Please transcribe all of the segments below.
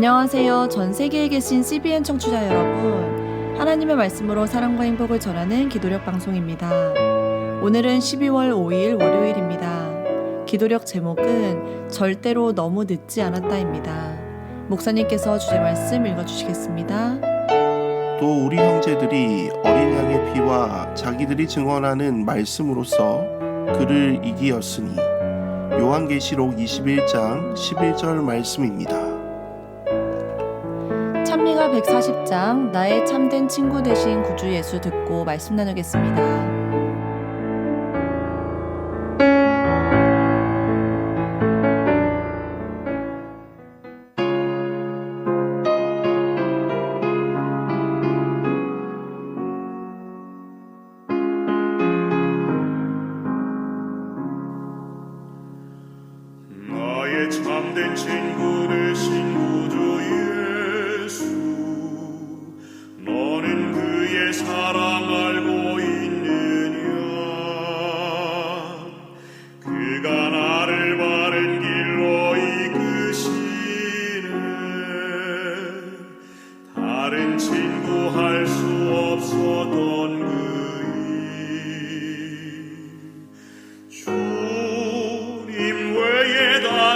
안녕하세요. 전 세계에 계신 CBN 청취자 여러분. 하나님의 말씀으로 사랑과 행복을 전하는 기도력 방송입니다. 오늘은 12월 5일 월요일입니다. 기도력 제목은 절대로 너무 늦지 않았다입니다. 목사님께서 주제 말씀 읽어주시겠습니다. 또 우리 형제들이 어린 양의 피와 자기들이 증언하는 말씀으로써 그를 이기었으니 요한계시록 21장 11절 말씀입니다. 찬미가 140장 나의 참된 친구 되신 구주 예수 듣고 말씀 나누겠습니다.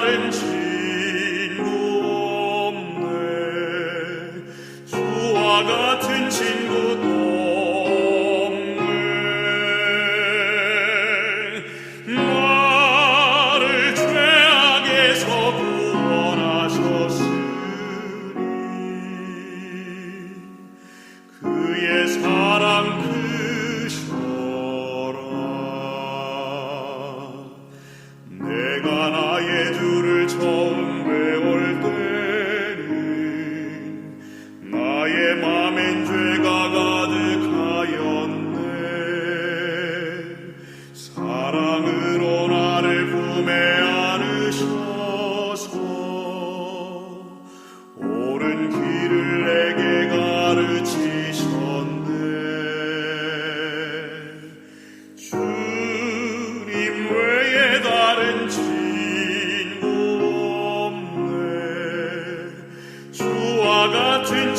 challenge.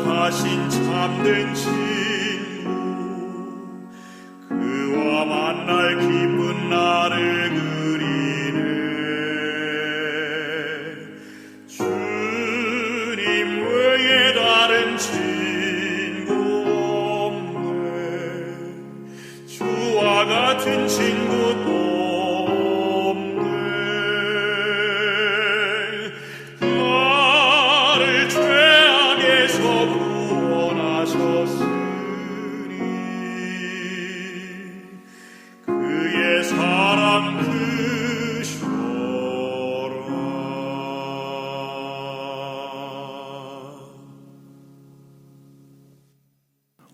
구속하신 참된 친구. 그와 만날 기쁜 나를 그리네. 주님 외에 다른 친구 없네. 주와 같은 친구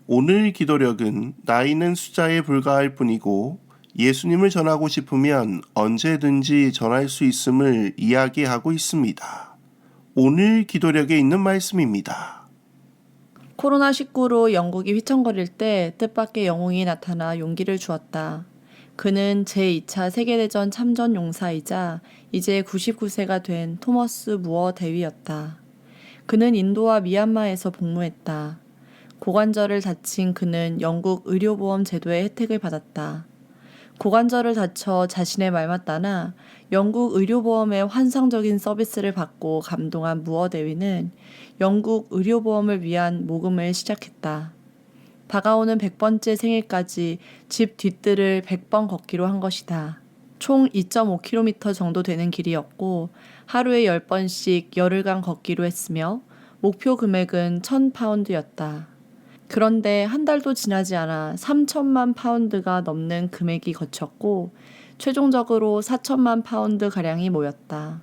오늘 기도력은 나이는 숫자에 불과할 뿐이고 예수님을 전하고 싶으면 언제든지 전할 수 있음을 이야기하고 있습니다. 오늘 기도력에 있는 말씀입니다. 코로나19로 영국이 휘청거릴 때 뜻밖의 영웅이 나타나 용기를 주었다. 그는 제2차 세계대전 참전 용사이자 이제 99세가 된 토머스 무어 대위였다. 그는 인도와 미얀마에서 복무했다. 고관절을 다친 그는 영국 의료보험 제도의 혜택을 받았다. 고관절을 다쳐 자신의 말만 따나 영국 의료보험의 환상적인 서비스를 받고 감동한 무어 대위는 영국 의료보험을 위한 모금을 시작했다. 다가오는 100번째 생일까지 집 뒷뜰을 100번 걷기로 한 것이다. 총 2.5km 정도 되는 길이었고 하루에 10번씩 열흘간 걷기로 했으며 목표 금액은 1000파운드였다. 그런데 한 달도 지나지 않아 3천만 파운드가 넘는 금액이 거쳤고 최종적으로 4천만 파운드 가량이 모였다.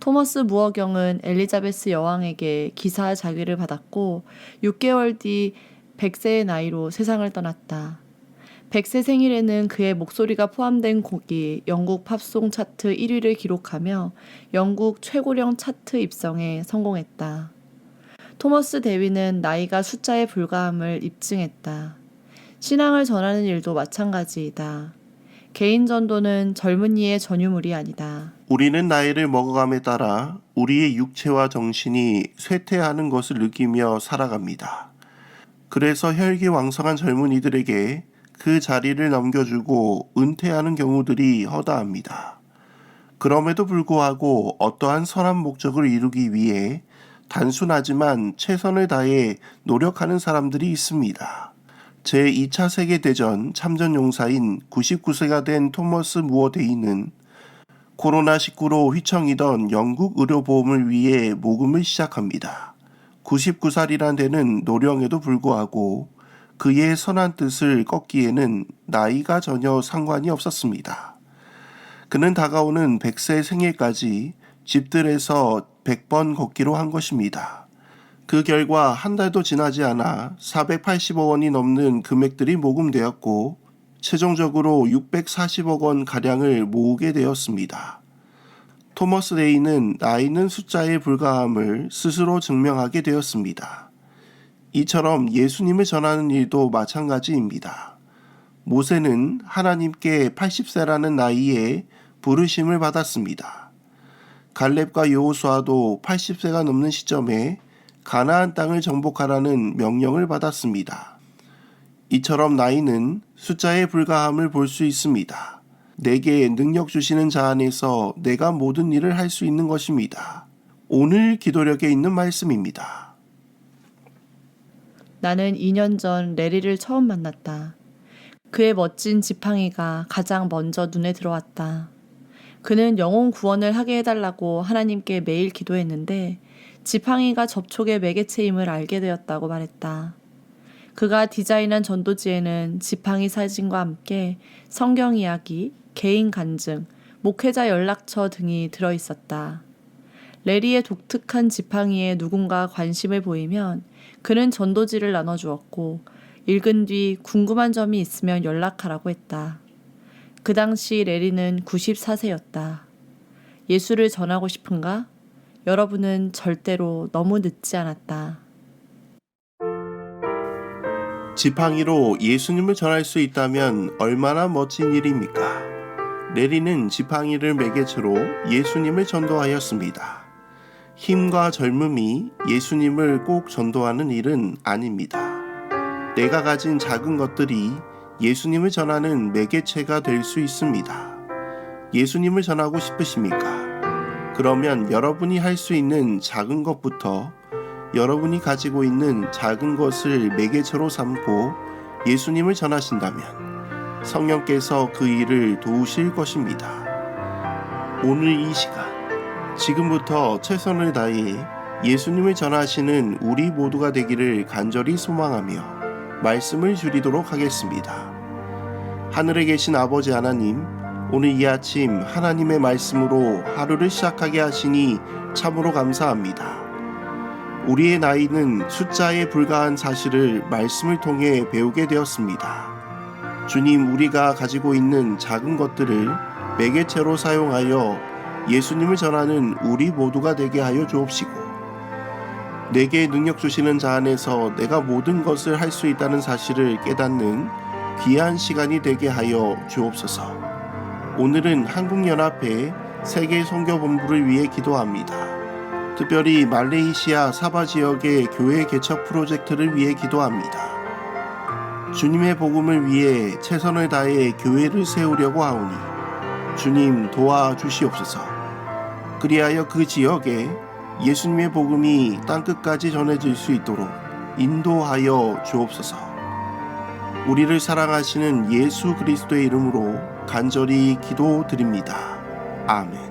토머스 무어경은 엘리자베스 여왕에게 기사 자기를 받았고 6개월 뒤 100세의 나이로 세상을 떠났다. 100세 생일에는 그의 목소리가 포함된 곡이 영국 팝송 차트 1위를 기록하며 영국 최고령 차트 입성에 성공했다. 토머스 대위는 나이가 숫자에 불과함을 입증했다. 신앙을 전하는 일도 마찬가지이다. 개인 전도는 젊은이의 전유물이 아니다. 우리는 나이를 먹어감에 따라 우리의 육체와 정신이 쇠퇴하는 것을 느끼며 살아갑니다. 그래서 혈기 왕성한 젊은이들에게 그 자리를 넘겨주고 은퇴하는 경우들이 허다합니다. 그럼에도 불구하고 어떠한 선한 목적을 이루기 위해 단순하지만 최선을 다해 노력하는 사람들이 있습니다. 제2차 세계대전 참전 용사인 99세가 된 토머스 무어 데이는 코로나19로 휘청이던 영국 의료보험을 위해 모금을 시작합니다. 99살이란 데는 노령에도 불구하고 그의 선한 뜻을 꺾기에는 나이가 전혀 상관이 없었습니다. 그는 다가오는 100세 생일까지 집들에서 100번 걷기로 한 것입니다. 그 결과 한 달도 지나지 않아 480억 원이 넘는 금액들이 모금되었고 최종적으로 640억 원 가량을 모으게 되었습니다. 토머스 데이는 나이는 숫자에 불과함을 스스로 증명하게 되었습니다. 이처럼 예수님을 전하는 일도 마찬가지입니다. 모세는 하나님께 80세라는 나이에 부르심을 받았습니다. 갈렙과 여호수아도 80세가 넘는 시점에 가나안 땅을 정복하라는 명령을 받았습니다. 이처럼 나이는 숫자에 불과함을 볼 수 있습니다. 내게 능력 주시는 자 안에서 내가 모든 일을 할 수 있는 것입니다. 오늘 기도력에 있는 말씀입니다. 나는 2년 전 레리를 처음 만났다. 그의 멋진 지팡이가 가장 먼저 눈에 들어왔다. 그는 영혼 구원을 하게 해달라고 하나님께 매일 기도했는데 지팡이가 접촉의 매개체임을 알게 되었다고 말했다. 그가 디자인한 전도지에는 지팡이 사진과 함께 성경 이야기, 개인 간증, 목회자 연락처 등이 들어 있었다. 레리의 독특한 지팡이에 누군가 관심을 보이면 그는 전도지를 나눠주었고 읽은 뒤 궁금한 점이 있으면 연락하라고 했다. 그 당시 레리는 94세였다. 예수를 전하고 싶은가? 여러분은 절대로 너무 늦지 않았다. 지팡이로 예수님을 전할 수 있다면 얼마나 멋진 일입니까? 레리는 지팡이를 매개체로 예수님을 전도하였습니다. 힘과 젊음이 예수님을 꼭 전도하는 일은 아닙니다. 내가 가진 작은 것들이 예수님을 전하는 매개체가 될 수 있습니다. 예수님을 전하고 싶으십니까? 그러면 여러분이 할 수 있는 작은 것부터 여러분이 가지고 있는 작은 것을 매개체로 삼고 예수님을 전하신다면 성령께서 그 일을 도우실 것입니다. 오늘 이 시간, 지금부터 최선을 다해 예수님을 전하시는 우리 모두가 되기를 간절히 소망하며 말씀을 줄이도록 하겠습니다. 하늘에 계신 아버지 하나님, 오늘 이 아침 하나님의 말씀으로 하루를 시작하게 하시니 참으로 감사합니다. 우리의 나이는 숫자에 불과한 사실을 말씀을 통해 배우게 되었습니다. 주님, 우리가 가지고 있는 작은 것들을 매개체로 사용하여 예수님을 전하는 우리 모두가 되게 하여 주옵시고, 내게 능력 주시는 자 안에서 내가 모든 것을 할 수 있다는 사실을 깨닫는 귀한 시간이 되게 하여 주옵소서. 오늘은 한국연합회 세계 선교본부를 위해 기도합니다. 특별히 말레이시아 사바 지역의 교회 개척 프로젝트를 위해 기도합니다. 주님의 복음을 위해 최선을 다해 교회를 세우려고 하오니 주님 도와주시옵소서. 그리하여 그 지역에 예수님의 복음이 땅끝까지 전해질 수 있도록 인도하여 주옵소서. 우리를 사랑하시는 예수 그리스도의 이름으로 간절히 기도드립니다. 아멘.